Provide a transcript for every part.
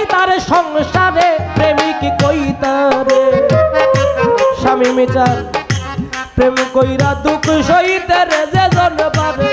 নাই তার সংসারে, প্রেমিক কই তারে স্বামী মিচার, প্রেম কইরা দুঃখ সইতে রে যে জন পারে।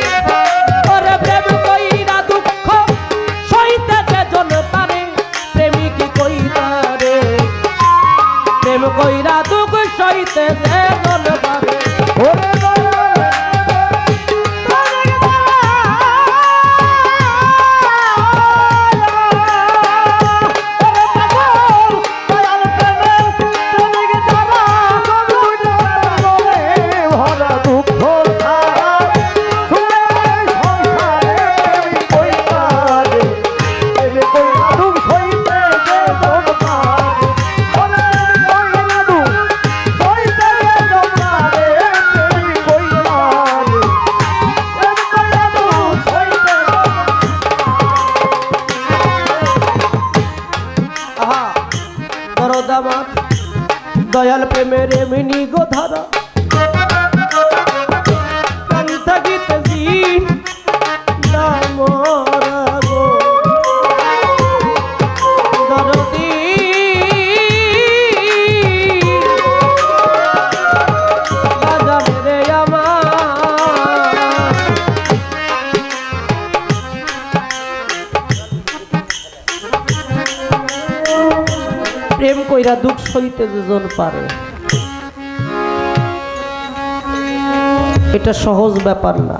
প্রেম কইরা দুঃখ সইতে যেজন পারে এটা সহজ ব্যাপার না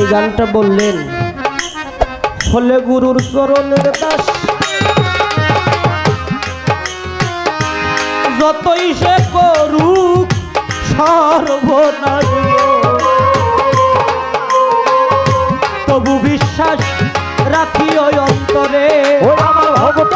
এই গানটা বললেন, হলে গুরুর চরণের দাস, যতই সে করুক, সর্বনাশ। তবু বিশ্বাস রাখি ওই অন্তরে। আমার ভগত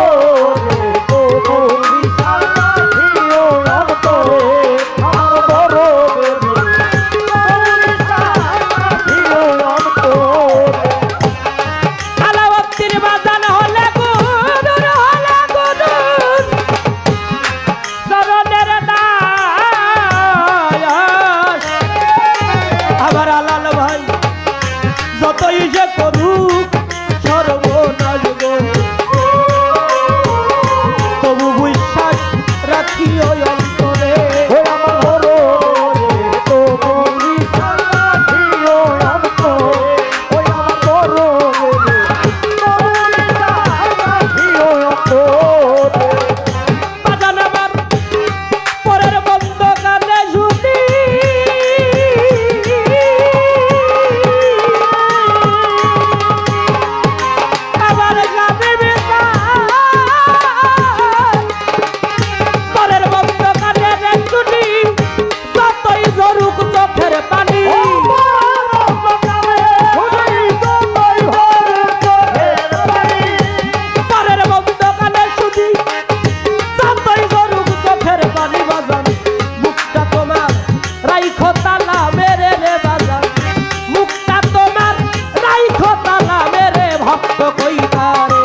রাইখো তালা মেরে রে বাজান মুখটা তোমার রাইখো তালা মেরে ভক্ত কইতারে।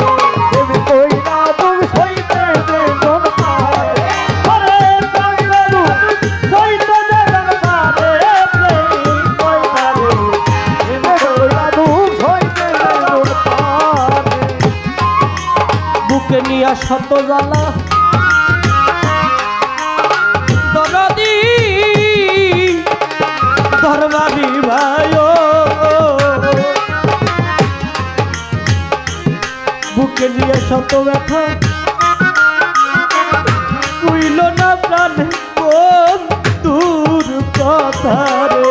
বুকে নিয়া শত জ্বালা শত ব্যথা। কইল না প্রাণ দূর কথা রে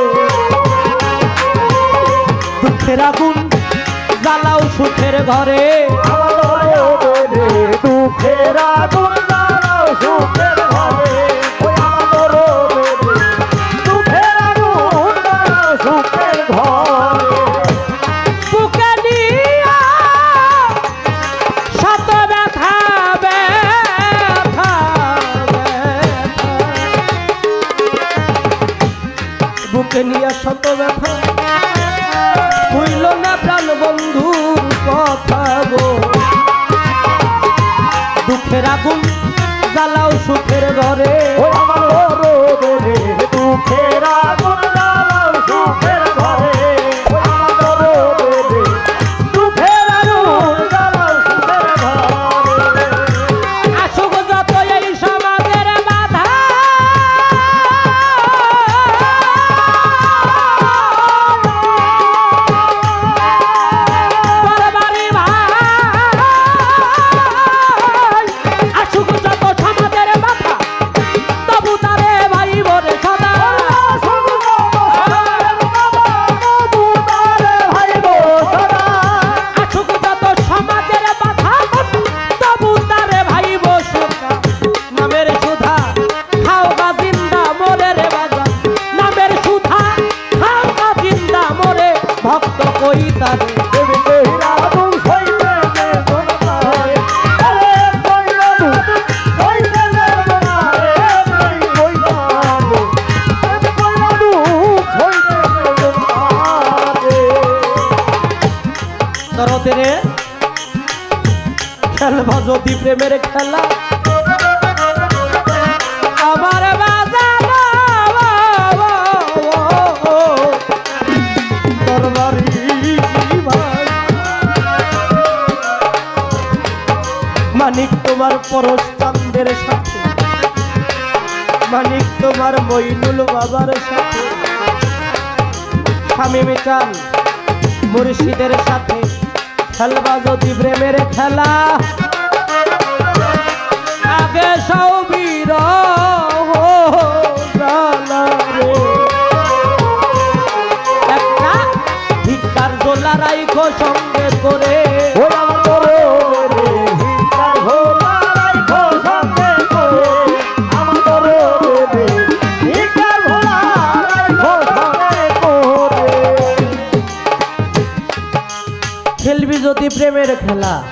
দুঃখের আগুন জ্বালাও সুখের ঘরে। দুঃখের আগুন জ্বালাও সুখের বুকে নিয়ে শত ব্যথা। হইল না প্রাণ বন্ধুর কথা গো। দুঃখের আগুন জ্বালাও সুখের ঘরে। দুঃখের আগুন যদি প্রেমের খেলা। আমার। মানিক তোমার পরশ সাথে। মানিক তোমার মইনুল বাবার সাথে। স্বামী মিচান মুর্শিদের সাথে। খেলবা যদি প্রেমের খেলা। করে। খেলবি যদি প্রেমের খেলা।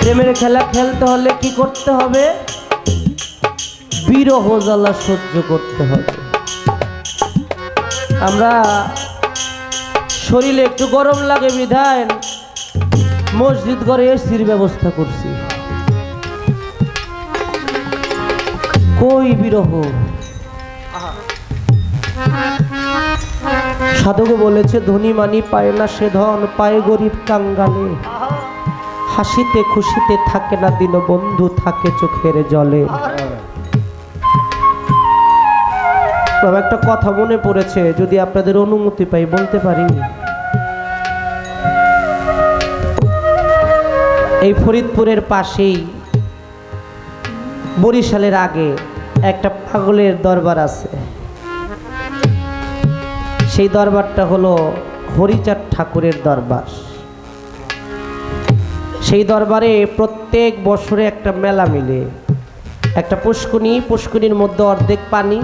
প্রেমের খেলা খেলতে হলে কি করতে হবে? বিরহ জ্বালা সহ্য করতে হবে। আমরা শরীরে একটু গরম লাগে বিধায় মসজিদ ঘরে এসির ব্যবস্থা করছি। কই বিরহ? সাধক বলেছে, ধনী মানি পায় না সে ধন, পায় গরিব কাঙ্গালে। হাসিতে খুশিতে থাকে না দিন বন্ধু, থাকে চোখের জলে। তবে একটা কথা মনে পড়েছে, যদি আপনাদের অনুমতি পাই, বলতে পারি। এই ফরিদপুরের পাশেই, বরিশালের আগে একটা পাগলের দরবার আছে। সেই দরবারটা হলো হরিচাঁদ ঠাকুরের দরবার। সেই দরবারে প্রত্যেক বছরে একটা মেলা মিলে। একটা পুষ্কুনি, পুষ্কুনির মধ্যে অর্ধেক পানি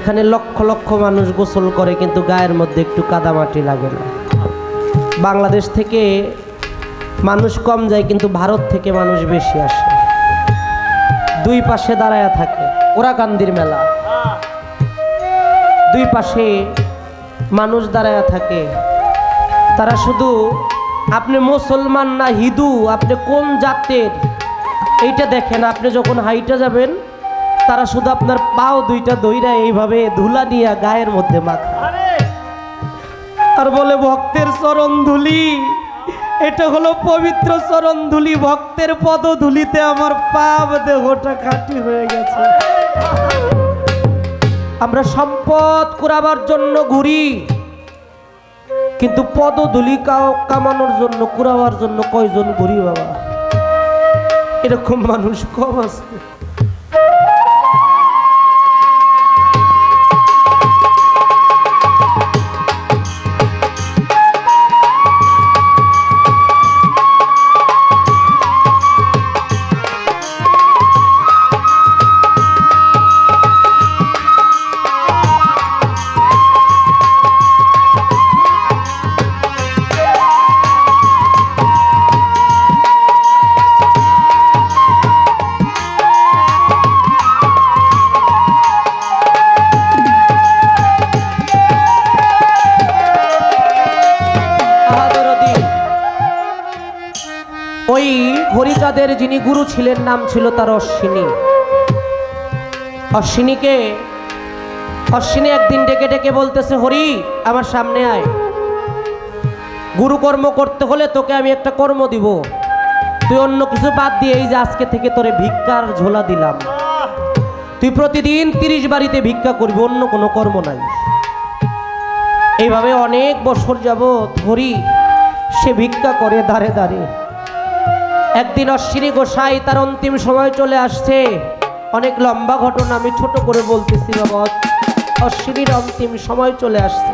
এখানে লক্ষ লক্ষ মানুষ গোসল করে, কিন্তু গায়ের মধ্যে একটু কাদামাটি লাগে না। বাংলাদেশ থেকে মানুষ কম যায়, কিন্তু ভারত থেকে মানুষ বেশি আসে। দুই পাশে দাঁড়ায়া থাকে ওরাকান্দির মেলা। দুই পাশে মানুষ দাঁড়ায়া থাকে, তারা শুধু, আপনি মুসলমান না হিন্দু? আপনি কোন জাতের? এইটা দেখেন, আপনি যখন হাইটা যাবেন তারা শুধু আপনার পাও দুইটা দইরা এইভাবে ধুলা নিয়ে গায়ের মধ্যে মাখা। আর! বলে ভক্তের চরণ ধুলি এটা হলো পবিত্র চরণ ধুলি ভক্তের পদধুলিতে আমার পাপ দেহটা খাঁটি হয়ে গেছে। আমরা সম্পদ কুড়াবার জন্য ঘুরি কিন্তু পদধুলি কামানোর জন্য কুড়াবার জন্য কয়জন ঘুরি বাবা? এরকম মানুষ কম আছে। হরিচাঁদের যিনি গুরু ছিলেন, নাম ছিল তার অশ্বিনী। অশ্বিনীকে, অশ্বিনী একদিন ডেকে ডেকে বলতেছে, হরি, আমার সামনে আয়। গুরু কর্ম করতে হলে তোকে আমি একটা কর্ম দিব। তুই অন্য কিছু বাদ দিয়ে এই যে আজকে থেকে তোরে ভিক্ষার ঝোলা দিলাম। তুই প্রতিদিন তিরিশ বাড়িতে ভিক্ষা করবি, অন্য কোনো কর্ম নাই। এইভাবে অনেক বছর যাবৎ হরি সে ভিক্ষা করে দাঁড়ে দাঁড়ে একদিন অশ্বিনী গোসাই তার অন্তিম সময় চলে আসছে। অনেক লম্বা ঘটনা আমি ছোট করে বলতেছি বাবা অশ্বিনীর অন্তিম সময় চলে আসছে।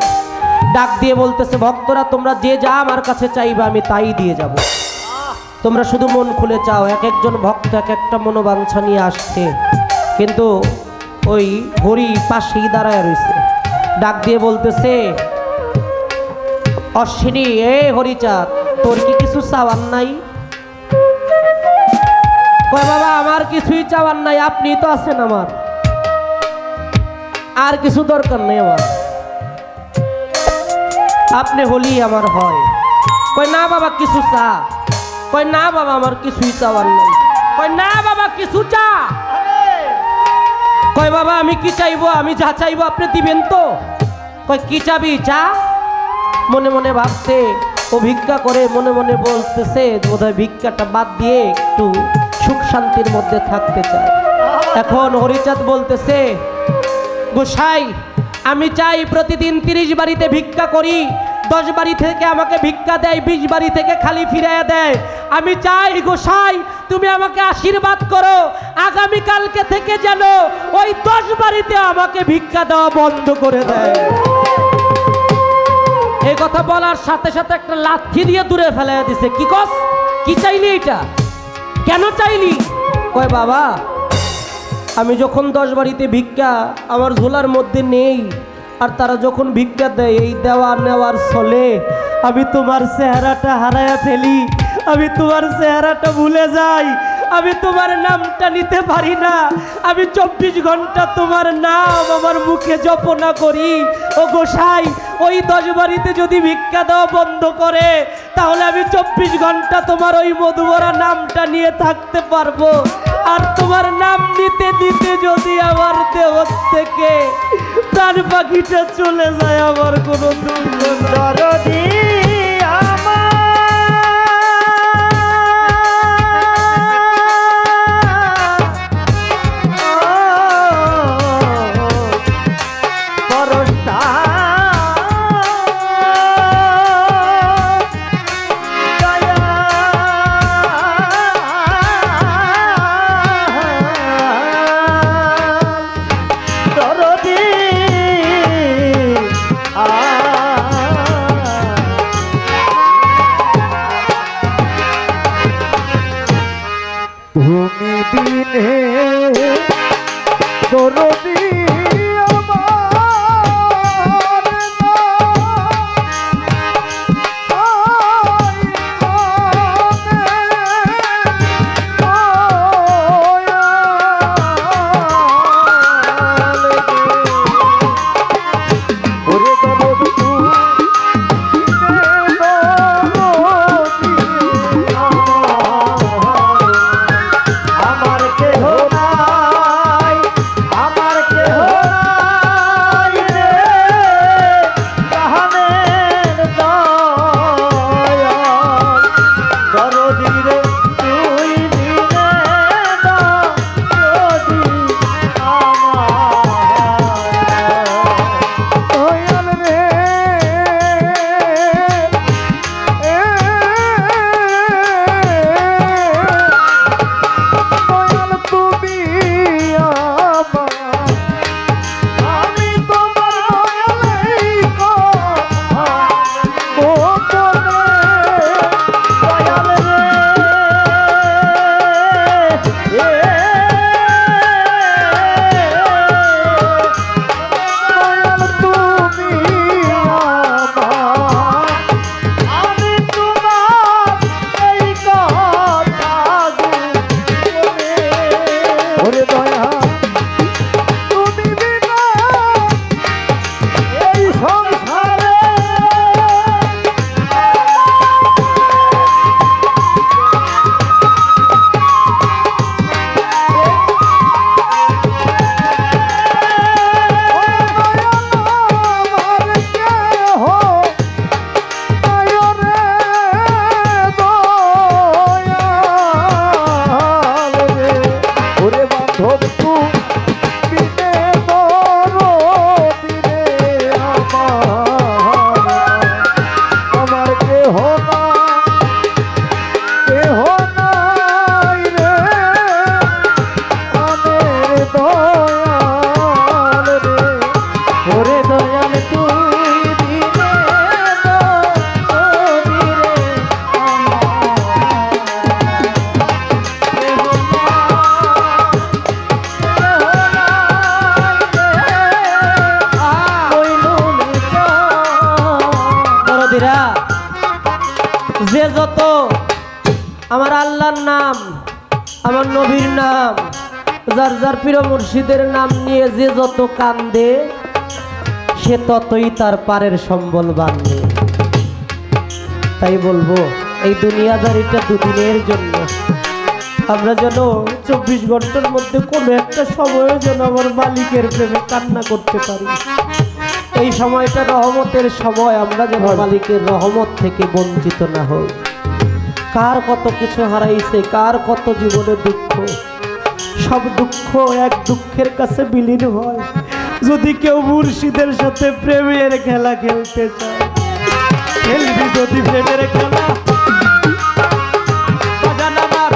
ডাক দিয়ে বলতেছে, ভক্তরা, তোমরা যে যা আমার কাছে চাইবে, আমি তাই দিয়ে যাব। তোমরা শুধু মন খুলে চাও, এক একজন ভক্ত এক একটা মনোবাঞ্ছা নিয়ে আসছে। কিন্তু ওই হরি পাশেই দাঁড়ায় রয়েছে। ডাক দিয়ে বলতেছে, অশ্বিনী, এ হরিচাঁদ, তোর কি কিছু চাওয়ার নাই? কয়, বাবা, আমার কিছুই চাওয়ার নাই, আপনি তো আছেন আমার। আর কিছু দরকার নেই আমার। আপনি হলি আমার হয়। কয়, না, বাবা, কিছু চা। কয়, না, বাবা, আমার কিছুই চাওয়ার নাই। কয়, না, বাবা, কিছু চা। কয়, বাবা, আমি কি চাইব? আমি যা চাইব আপনি দিবেন তো। কয়, কি চাবি, চা? মনে মনে ভাবছে ও ভিক্ষা করে মনে মনে বলতেছে, বোধহয় ভিক্ষাটা বাদ দিয়ে একটু সুখ শান্তির মধ্যে থাকতে চায়। এখন হরিচাঁদ বলতেছে, গোসাই, আমি চাই প্রতিদিন তিরিশ বাড়িতে ভিক্ষা করি, দশ বাড়ি থেকে আমাকে ভিক্ষা দেয়, বিশ বাড়ি থেকে খালি ফিরিয়ে দেয়। আমি চাই, গোসাই, তুমি আমাকে আশীর্বাদ করো, আগামীকালকে থেকে যেন ওই দশ বাড়িতে আমাকে ভিক্ষা দেওয়া বন্ধ করে দেয়। এই কথা বলার সাথে সাথে একটা লাথি দিয়ে দূরে ফেলে দিছে। কি কস? কি চাইলি এটা? কেন চাইলি? কয় বাবা, আমি যখন দশ বাড়িতে ভিক্ষা আমার ঝোলার মধ্যে নেই, আর তারা যখন ভিক্ষা দেয়, এই দেওয়া নেওয়ার চলে আমি তোমার চেহারাটা হারায়া ফেলি, আমি তোমার চেহারাটা ভুলে যাই আমি তোমার নামটা নিতে পারি না। আমি চব্বিশ ঘণ্টা তোমার নাম আমার মুখে জপনা করি। ও গোসাই, ওই দশ বাড়িতে যদি ভিক্ষা দেওয়া বন্ধ করে, তাহলে আমি চব্বিশ ঘণ্টা তোমার ওই মধুবরা নামটা নিয়ে থাকতে পারব। আর তোমার নাম নিতে নিতে যদি আমার দেহ থেকে প্রাণ পাখিটা চলে যায়, আমার কোনো দুর্গন্ধ দরদি আ যার যার প্রিয় মুর্শিদের নাম নিয়ে যে যত কান্দে, সে ততই তার পারের সম্বল বাঁধে। তাই বলব, এই দুনিয়াদারিটা দুদিনের জন্য। আমরা যেন চব্বিশ ঘণ্টার মধ্যে কোনো একটা সময়ে যেন আমার মালিকের প্রেমে কান্না করতে পারি। এই সময়টা রহমতের সময়, আমরা যেন মালিকের রহমত থেকে বঞ্চিত না হই। কার কত কিছু হারাইছে, কার কত জীবনে দুঃখ। সব দুঃখ এক দুঃখের কাছে বিলীন হয়। যদি কেউ মুর্শিদের সাথে প্রেমের খেলা খেলতে চায় যদি প্রেমের খেলা। বাজান আমার